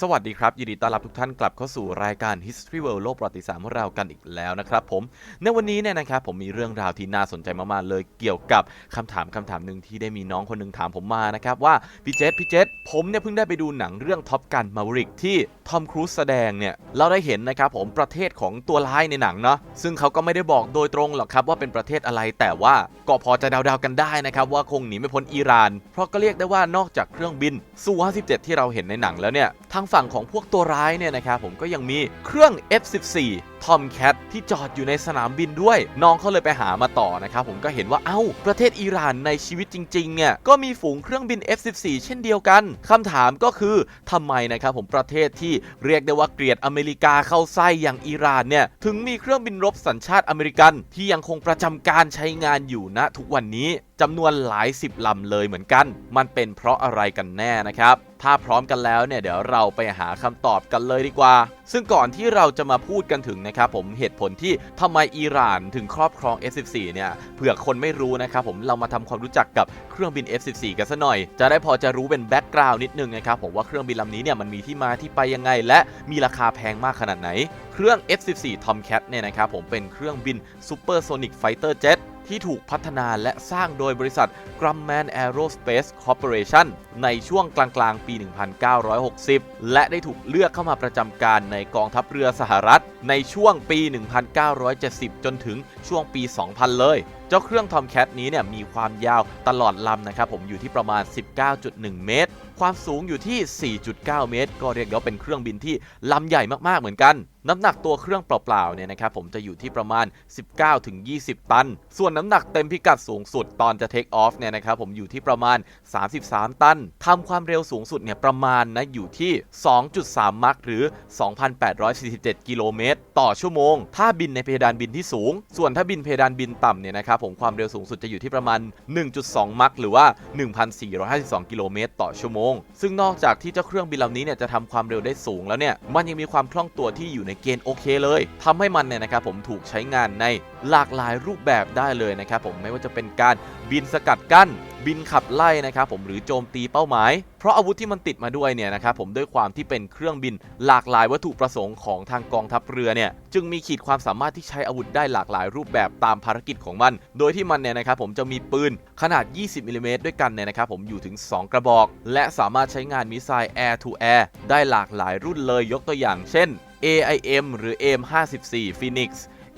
สวัสดีครับ ยินดีต้อนรับทุกท่านกลับเข้าสู่รายการ History World โลกประวัติศาสตร์ของเรากันอีกแล้วนะครับผม ในวันนี้เนี่ยนะครับผมมีเรื่องราวที่น่าสนใจมากๆเลยเกี่ยวกับคำถามคำถามหนึ่งที่ได้มีน้องคนหนึ่งถามผมมานะครับว่า พี่เจษพี่เจษผมเนี่ยเพิ่งได้ไปดูหนังเรื่องท็อปกันมาริกที่ทอมครูซแสดงเนี่ยเราได้เห็นนะครับผมประเทศของตัวร้ายในหนังเนาะซึ่งเขาก็ไม่ได้บอกโดยตรงหรอกครับว่าเป็นประเทศอะไรแต่ว่าก็พอจะเดาๆกันได้นะครับว่าคงหนีไม่พ้นอิหร่าน เพราะก็เรียกได้ว่านอกจากเครื่องบินซู57ที่เราเห็นในหนังแล้วเนี่ยทางฝั่งของพวกตัวร้ายเนี่ยนะครับผมก็ยังมีเครื่อง F14 ทอมแคทที่จอดอยู่ในสนามบินด้วย น้องเขาเลยไปหามาต่อนะครับผมก็เห็นว่าเอ้า ประเทศอิหร่านในชีวิตจริงๆเนี่ยก็มีฝูงเครื่องบิน F14 เช่นเดียวกันคำถามก็คือทำไมนะครับผมประเทศที่เรียกได้ว่าเกลียดอเมริกาเข้าไส้อย่างอิหร่านเนี่ยถึงมีเครื่องบินรบสัญชาติอเมริกัน ที่ยังคงประจำการใช้งานอยู่ณทุกวันนี้จำนวนหลายสิบลำเลยเหมือนกัน มันเป็นเพราะอะไรกันแน่นะครับ ถ้าพร้อมกันแล้วเนี่ยเดี๋ยวเราไปหาคำตอบกันเลยดีกว่า ซึ่งก่อนที่เราจะมาพูดกันถึงนะครับผมเหตุผลที่ทำไมอิหร่านถึงครอบครอง F14 เนี่ยเผื่อคนไม่รู้นะครับผมเรามาทำความรู้จักกับเครื่องบิน F14 กันซะหน่อย จะได้พอจะรู้เป็นแบ็กกราวน์นิดนึงนะครับผมว่าเครื่องบินลำนี้เนี่ยมันมีที่มาที่ไปยังไง และมีราคาแพงมากขนาดไหน เครื่อง F14 Tomcat เนี่ยนะครับผมเป็นเครื่องบิน Supersonic Fighter Jet ที่ถูกพัฒนาและสร้างโดยบริษัท Grumman Aerospace Corporation ในช่วงกลางๆ ปี 1960 และได้ถูกเลือกเข้ามาประจำการในกองทัพเรือสหรัฐ ในช่วงปี 1970 จนถึงช่วงปี 2000 เลยเจ้าเครื่อง Tomcat นี้เนี่ยมีความยาวตลอดลำนะครับผมอยู่ที่ประมาณ 19.1 เมตร ความสูงอยู่ที่ 4.9 เมตร ก็เรียกว่าเป็นเครื่องบินที่ลำใหญ่มากๆเหมือนกันน้ำหนักตัวเครื่องเปล่าๆเนี่ยนะครับผมจะอยู่ที่ประมาณ 19-20 ตัน ส่วนน้ำหนักเต็มพิกัดสูงสุดตอนจะเทคออฟเนี่ยนะครับผมอยู่ที่ประมาณ 33 ตันทำความเร็วสูงสุดเนี่ยประมาณนะอยู่ที่ 2.3 มัคหรือ 2,847 กิโลเมตร ต่อชั่วโมง ถ้าบินในเพดานบินที่สูง ส่วนถ้าบินเพดานบินต่ำเนี่ยนะครับผมความเร็วสูงสุดจะอยู่ที่ประมาณ 1.2 มัคหรือว่า 1,452 กิโลเมตรต่อชั่วโมง ซึ่งนอกจากที่เจ้าเครื่องบินลำนี้เนี่ยจะทำความเร็วได้สูงแล้วเนี่ยมันยังมีความคล่องตัวที่อยู่ในเกณฑ์โอเคเลยทำให้มันเนี่ยนะครับผมถูกใช้งานใน หลากหลายรูปแบบได้เลยนะครับผมไม่ว่าจะเป็นการบินสกัดกั้น บินขับไล่นะครับผมหรือโจมตีเป้าหมาย เพราะอาวุธที่มันติดมาด้วยเนี่ยนะครับผมด้วยความที่เป็นเครื่องบินหลากหลายวัตถุประสงค์ของทางกองทัพเรือเนี่ยจึงมีขีดความสามารถที่ใช้อาวุธได้หลากหลายรูปแบบตามภารกิจของมัน โดยที่มันเนี่ยนะครับผมจะมีปืนขนาด 20มิลลิเมตรด้วยกันเนี่ยนะครับผมอยู่ถึง 2 กระบอก และสามารถใช้งานมิสไซล์ Air to Air ได้หลากหลายรุ่นเลยยกตัวอย่างเช่น AIM หรือ AIM-54 Phoenix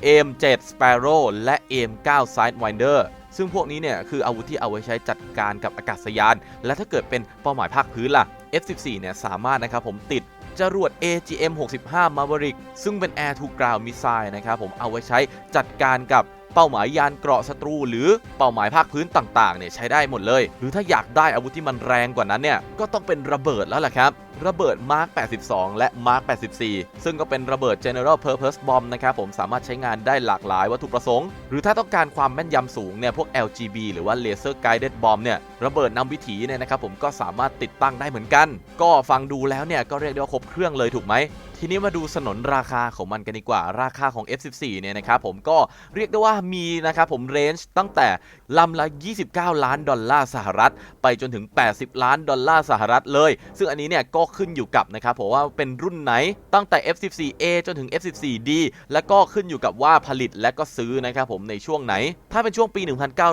AM7 Sparrow และ AM9 Sidewinder ซึ่งพวกนี้เนี่ยคืออาวุธที่เอาไว้ใช้จัดการกับอากาศยาน และถ้าเกิดเป็นเป้าหมายภาคพื้นล่ะ F14 เนี่ยสามารถนะครับผมติดจรวด AGM-65 Maverick ซึ่งเป็น Air to Ground Missile นะครับผมเอาไว้ใช้จัดการกับ เป้าหมายยานเกราะศัตรู หรือเป้าหมายภาคพื้นต่างๆเนี่ยใช้ได้หมดเลย หรือถ้าอยากได้อาวุธที่มันแรงกว่านั้นเนี่ยก็ต้องเป็นระเบิดแล้วล่ะครับระเบิด Mark 82 และ Mark 84 ซึ่งก็เป็นระเบิด General Purpose Bomb นะครับผมสามารถใช้งานได้หลากหลายวัตถุประสงค์ หรือถ้าต้องการความแม่นยำสูงเนี่ยพวก LGB หรือว่า Laser Guided Bomb เนี่ยระเบิดนำวิถีเนี่ยนะครับผมก็สามารถติดตั้งได้เหมือนกัน ก็ฟังดูแล้วเนี่ยก็เรียกได้ว่าครบเครื่องเลยถูกไหม ทีนี้มาดูสนนราคาของมันกันดีกว่า ราคาของ F14 เนี่ยนะครับผมก็เรียกได้ว่ามีนะครับผมเรนจ์ตั้งแต่ลำละ 29 ล้านดอลลาร์สหรัฐ ไปจนถึง 80 ล้านดอลลาร์สหรัฐเลย ซึ่งอันนี้เนี่ยก็ขึ้นอยู่กับนะครับผมว่าเป็นรุ่นไหนตั้งแต่ F14A จนถึง F14D และก็ขึ้นอยู่กับว่าผลิตและก็ซื้อนะครับผมในช่วงไหน ถ้าเป็นช่วงปี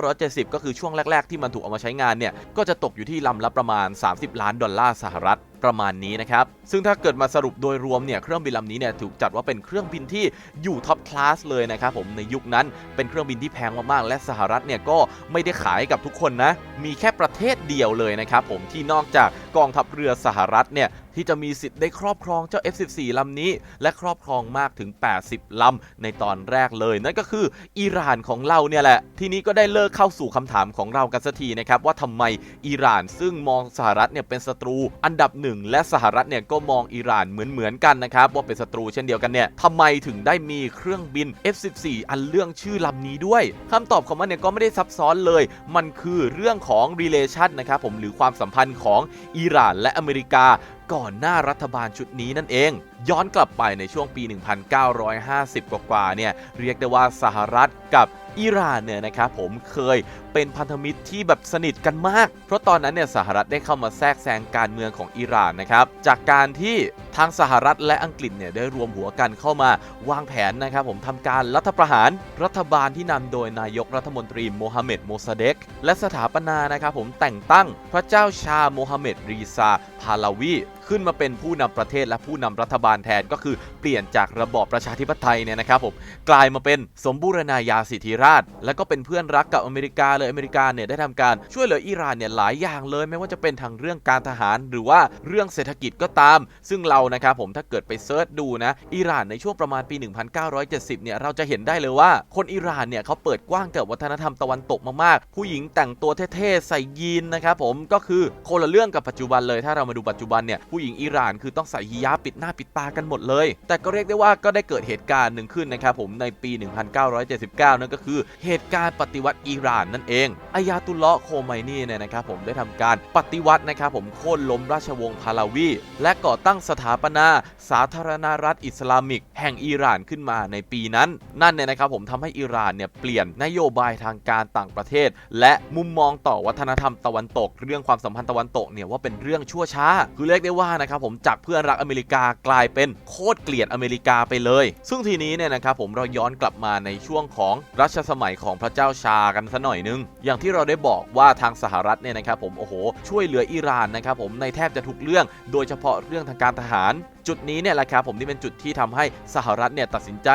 1970 ก็คือช่วงแรก ๆ ที่มันถูกเอามาใช้งานเนี่ยก็จะตกอยู่ที่ลำละประมาณ 30 ล้านดอลลาร์สหรัฐ ประมาณนี้นะครับ ซึ่งถ้าเกิดมาสรุปโดยรวมเนี่ยเครื่องบินลำนี้เนี่ยถูกจัดว่าเป็นเครื่องบินที่อยู่ท็อปคลาสเลยนะครับผมในยุคนั้นเป็นเครื่องบินที่แพงมากๆและสหรัฐเนี่ยก็ไม่ได้ขายกับทุกคนนะมีแค่ประเทศเดียวเลยนะครับผมที่นอกจากกองทัพเรือสหรัฐเนี่ย ที่จะมีสิทธิ์ได้ครอบครองเจ้า F14 ลำนี้ และครอบครองมากถึง 80 ลำ ในตอนแรกเลย นั่นก็คืออิหร่านของเราเนี่ยแหละ ทีนี้ก็ได้เลิกเข้าสู่คำถามของเรากันสักทีนะครับ ว่าทำไมอิหร่านซึ่งมองสหรัฐเนี่ยเป็นศัตรูอันดับหนึ่งและสหรัฐเนี่ยก็มองอิหร่านเหมือนเหมือนๆกันนะครับว่าเป็นศัตรูเช่นเดียวกันเนี่ยทำไมถึงได้มีเครื่องบิน F14 อันเรื่องชื่อลำนี้ด้วยคำตอบของมันเนี่ยก็ไม่ได้ซับซ้อนเลย มันคือเรื่องของ relation นะครับผมหรือความสัมพันธ์ของอิหร่านและอเมริกา ก่อนหน้ารัฐบาลชุดนี้นั่นเอง ย้อนกลับไปในช่วงปี 1950 กว่าๆเนี่ยเรียกได้ว่าสหรัฐกับ อิหร่านเนี่ยนะครับผมเคยเป็นพันธมิตรที่แบบสนิทกันมาก เพราะตอนนั้นเนี่ยสหรัฐได้เข้ามาแทรกแซงการเมืองของอิหร่านนะครับจากการที่ทางสหรัฐและอังกฤษเนี่ยได้รวมหัวกันเข้ามาวางแผนนะครับผมทำการรัฐประหารรัฐบาลที่นำโดยนายกรัฐมนตรีโมฮัมเหม็ดโมซาเดกและสถาปนานะครับผมแต่งตั้งพระเจ้าชาโมฮัมเหม็ดรีซาพาลาวีขึ้นมาเป็นผู้นำประเทศและผู้นำรัฐบาลแทนก็คือเปลี่ยนจากระบอบประชาธิปไตยเนี่ยนะครับผมกลายมาเป็นสมบูรณาญาสิทธิราช และก็เป็นเพื่อนรักกับอเมริกาเลยอเมริกาเนี่ยได้ทำการช่วยเหลืออิหร่านเนี่ยหลายอย่างเลยไม่ว่าจะเป็นทางเรื่องการทหาร หรือว่าเรื่องเศรษฐกิจก็ตาม ซึ่งเรานะครับผมถ้าเกิดไปเซิร์ชดูนะอิหร่านในช่วงประมาณปี 1970 เนี่ยเราจะเห็นได้เลยว่า คนอิหร่านเนี่ยเขาเปิดกว้างกับวัฒนธรรมตะวันตกมากๆ ผู้หญิงแต่งตัวเท่ๆใส่ยีนนะครับผมก็คือคนละเรื่องกับปัจจุบันเลยถ้าเรามาดูปัจจุบันเนี่ยผู้หญิงอิหร่านคือต้องใส่ฮิญาบปิดหน้าปิดตากันหมดเลย แต่ก็เรียกได้ว่าก็ได้เกิดเหตุการณ์หนึ่งขึ้นนะครับผมในปี 1979 นั่นก็คือเหตุการณ์ปฏิวัติอิหร่านนั่นเองอายาตุลเลาะห์โคไมนีเนี่ยนะครับผมได้ทำการปฏิวัตินะครับผมโค่นล้มราชวงศ์พาลาวี และก่อตั้งสถาปนาสาธารณรัฐอิสลามิก แห่งอิหร่านขึ้นมาในปีนั้น นั่นเนี่ยนะครับผมทำให้อิหร่านเนี่ยเปลี่ยนนโยบายทางการต่างประเทศ และมุมมองต่อวัฒนธรรมตะวันตก เรื่องความสัมพันธ์ตะวันตกเนี่ยว่าเป็นเรื่องชั่วช้า คือเรียกได้ว่านะครับผมจากเพื่อนรักอเมริกากลายเป็นโคตรเกลียดอเมริกาไปเลย ซึ่งทีนี้เนี่ยนะครับผมเราย้อนกลับมาในช่วงของรัชสมัยของพระเจ้าชากันซะหน่อยนึง อย่างที่เราได้บอกว่าทางสหรัฐเนี่ยนะครับผมโอ้โหช่วยเหลืออิหร่านนะครับผมในแทบจะทุกเรื่อง โดยเฉพาะเรื่องทางการทหาร จุดนี้เนี่ยแหละครับผมที่เป็นจุดที่ทำให้สหรัฐเนี่ยตัดสินใจ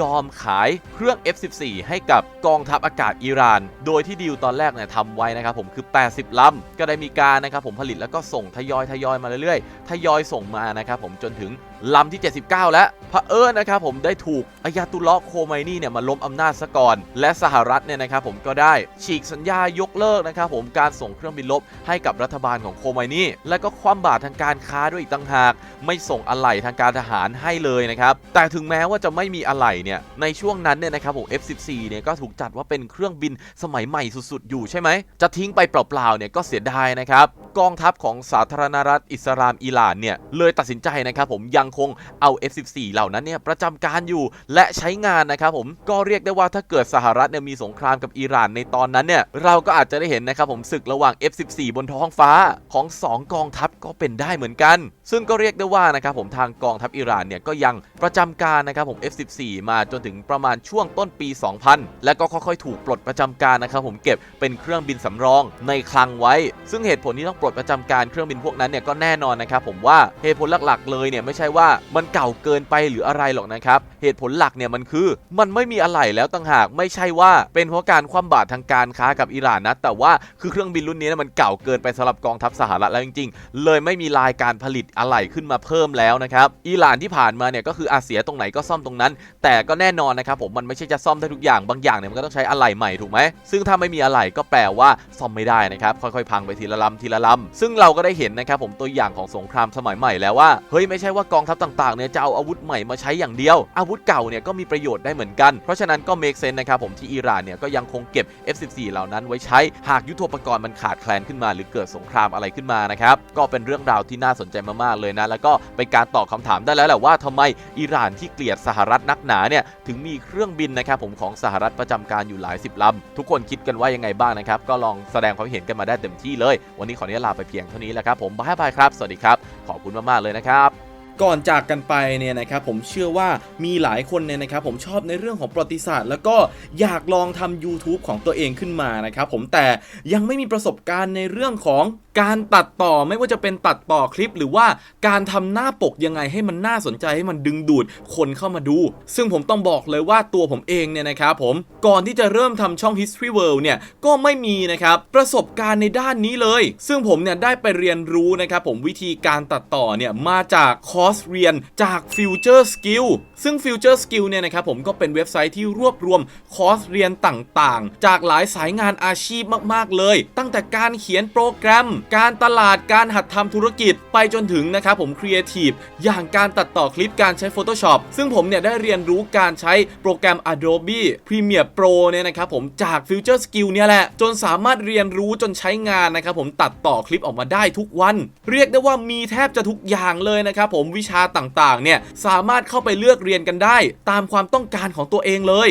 ยอมขายเครื่อง F14 ให้กับกองทัพอากาศอิหร่าน โดยที่ดีลตอนแรกเนี่ยทำไว้นะครับผมคือ 80ลำก็ได้มีการนะครับผมผลิตแล้วก็ส่งทยอยทยอยมาเรื่อยๆ ทยอยส่งมานะครับผมจนถึง ลำที่ 79 แล้วพระเอิญนะครับผมได้ถูกอายาตุลลาะโคไมนี่เนี่ยมาล้มอำนาจซะก่อน และสหรัฐเนี่ยนะครับผมก็ได้ฉีกสัญญายกเลิกนะครับผมการส่งเครื่องบินลบให้กับรัฐบาลของโคไมนี่ และก็คว่ำบาตรทางการค้าด้วยอีกต่างหาก ไม่ส่งอะไหล่ทางการทหารให้เลยนะครับแต่ถึงแม้ว่าจะไม่มีอะไหล่เนี่ยในช่วงนั้นเนี่ยนะครับผม F14 เนี่ยก็ถูกจัดว่าเป็นเครื่องบินสมัยใหม่สุดๆ อยู่ใช่ไหมจะทิ้งไปเปล่าๆเนี่ยก็เสียดายนะครับกองทัพของสาธารณรัฐอิสลามอิหร่านเนี่ยเลยตัดสินใจนะครับผมยังคงเอา F14 เหล่านั้นเนี่ยประจำการอยู่และใช้งานนะครับผมก็เรียกได้ว่าถ้าเกิดสหรัฐเนี่ยมีสงครามกับอิหร่านในตอนนั้นเนี่ยเราก็อาจจะได้เห็นนะครับผมศึกระหว่าง F14 บนท้องฟ้าของสองกองทัพก็เป็นได้เหมือนกัน ซึ่งก็เรียกได้ว่านะครับผมทางกองทัพอิหร่านเนี่ยก็ยังประจำการนะครับผม F14 มาจนถึงประมาณช่วงต้นปี 2000 และก็ค่อยๆ ถูกปลดประจำการนะครับผมเก็บเป็นเครื่องบินสำรองในคลังไว้ ซึ่งเหตุผลที่ต้องปลดประจำการเครื่องบินพวกนั้นเนี่ยก็แน่นอนนะครับผมว่าเหตุผลหลักๆเลยเนี่ยไม่ใช่ว่ามันเก่าเกินไปหรืออะไรหรอกนะครับ เหตุผลหลักเนี่ยมันคือ มันไม่มีอะไหล่แล้วต่างหากไม่ใช่ว่าเป็นเพราะการคว่ำบาตรทางการค้ากับอิหร่านนะแต่ว่าคือเครื่องบินรุ่นนี้นะมันเก่าเกินไปสำหรับกองทัพสหรัฐแล้วจริงๆ เลยไม่มีลายการผลิตอะไหล่ขึ้นมาเพิ่มแล้วนะครับอิหร่านที่ผ่านมาเนี่ยก็คืออาเสียตรงไหนก็ซ่อมตรงนั้น แต่ก็แน่นอนนะครับผมมันไม่ใช่จะซ่อมได้ทุกอย่างบางอย่างเนี่ยมันก็ต้องใช้อะไหล่ใหม่ถูกไหมซึ่งถ้าไม่มีอะไหล่ก็แปลว่าซ่อมไม่ได้นะครับค่อยๆ พังไปทีละลำทีละลำซึ่งเราก็ได้เห็นนะครับผมตัวอย่างของสงครามสมัยใหม่แล้วว่าเฮ้ยไม่ใช่ว่ากองทัพต่างๆเนี่ยจะเอาอาวุธใหม่มาใช้อย่างเดียว อาวุธเก่าเนี่ยก็มีประโยชน์ได้เหมือนกัน เพราะฉะนั้นก็เมคเซนนะครับผมที่อิหร่านเนี่ยก็ยังคงเก็บ F14 เหล่านั้นไว้ใช้หากยุทโธปกรณ์มันขาดแคลนขึ้นมา หรือเกิดสงครามอะไรขึ้นมานะครับก็เป็นเรื่องราวที่น่าสนใจมากๆเลยนะแล้วก็เป็นการตอบคำถามได้แล้วแหละว่าทำไมอิหร่านที่เกลียดสหรัฐนักหนาเนี่ยถึงมีเครื่องบินนะครับผมของสหรัฐประจำการอยู่หลายสิบลำทุกคนคิดกันว่ายังไงบ้างนะครับก็ลองแสดงความเห็นกันมาได้เต็มที่เลย วันนี้ขออนุญาตลาไปเพียงเท่านี้แหละครับผมบายบายครับ สวัสดีครับ ขอบคุณมาก ๆ เลยนะครับ ก่อนจากกันไปเนี่ยนะครับผมเชื่อว่ามีหลายคนเนี่ยนะครับผมชอบในเรื่องของประวัติศาสตร์ แล้วก็อยากลองทำ YouTube ของตัวเองขึ้นมานะครับผมแต่ยังไม่มีประสบการณ์ในเรื่องของ การตัดต่อไม่ว่าจะเป็นตัดต่อคลิป หรือว่าการทำหน้าปกยังไงให้มันน่าสนใจให้มันดึงดูดคนเข้ามาดู ซึ่งผมต้องบอกเลยว่าตัวผมเองเนี่ยนะครับผมก่อนที่จะเริ่มทำช่อง History World เนี่ยก็ไม่มีนะครับประสบการณ์ในด้านนี้เลย ซึ่งผมเนี่ยได้ไปเรียนรู้นะครับผมวิธีการตัดต่อเนี่ยมาจากคอร์สเรียนจาก Future Skill ซึ่ง Future Skill เนี่ยนะครับผมก็เป็นเว็บไซต์ที่รวบรวมคอร์สเรียนต่างๆ จากหลายสายงานอาชีพมากๆเลย ตั้งแต่การเขียนโปรแกรมการตลาดการหัดทำธุรกิจไปจนถึงนะครับผมครีเอทีฟอย่างการตัดต่อคลิปการใช้ Photoshop ซึ่งผมเนี่ยได้เรียนรู้การใช้โปรแกรม Adobe Premiere Pro เนี่ยนะครับผมจาก Future Skill เนี่ยแหละ จนสามารถเรียนรู้จนใช้งานนะครับผมตัดต่อคลิปออกมาได้ทุกวัน เรียกได้ว่ามีแทบจะทุกอย่างเลยนะครับผมวิชาต่างๆเนี่ยสามารถเข้าไปเลือกเรียนกันได้ ตามความต้องการของตัวเองเลย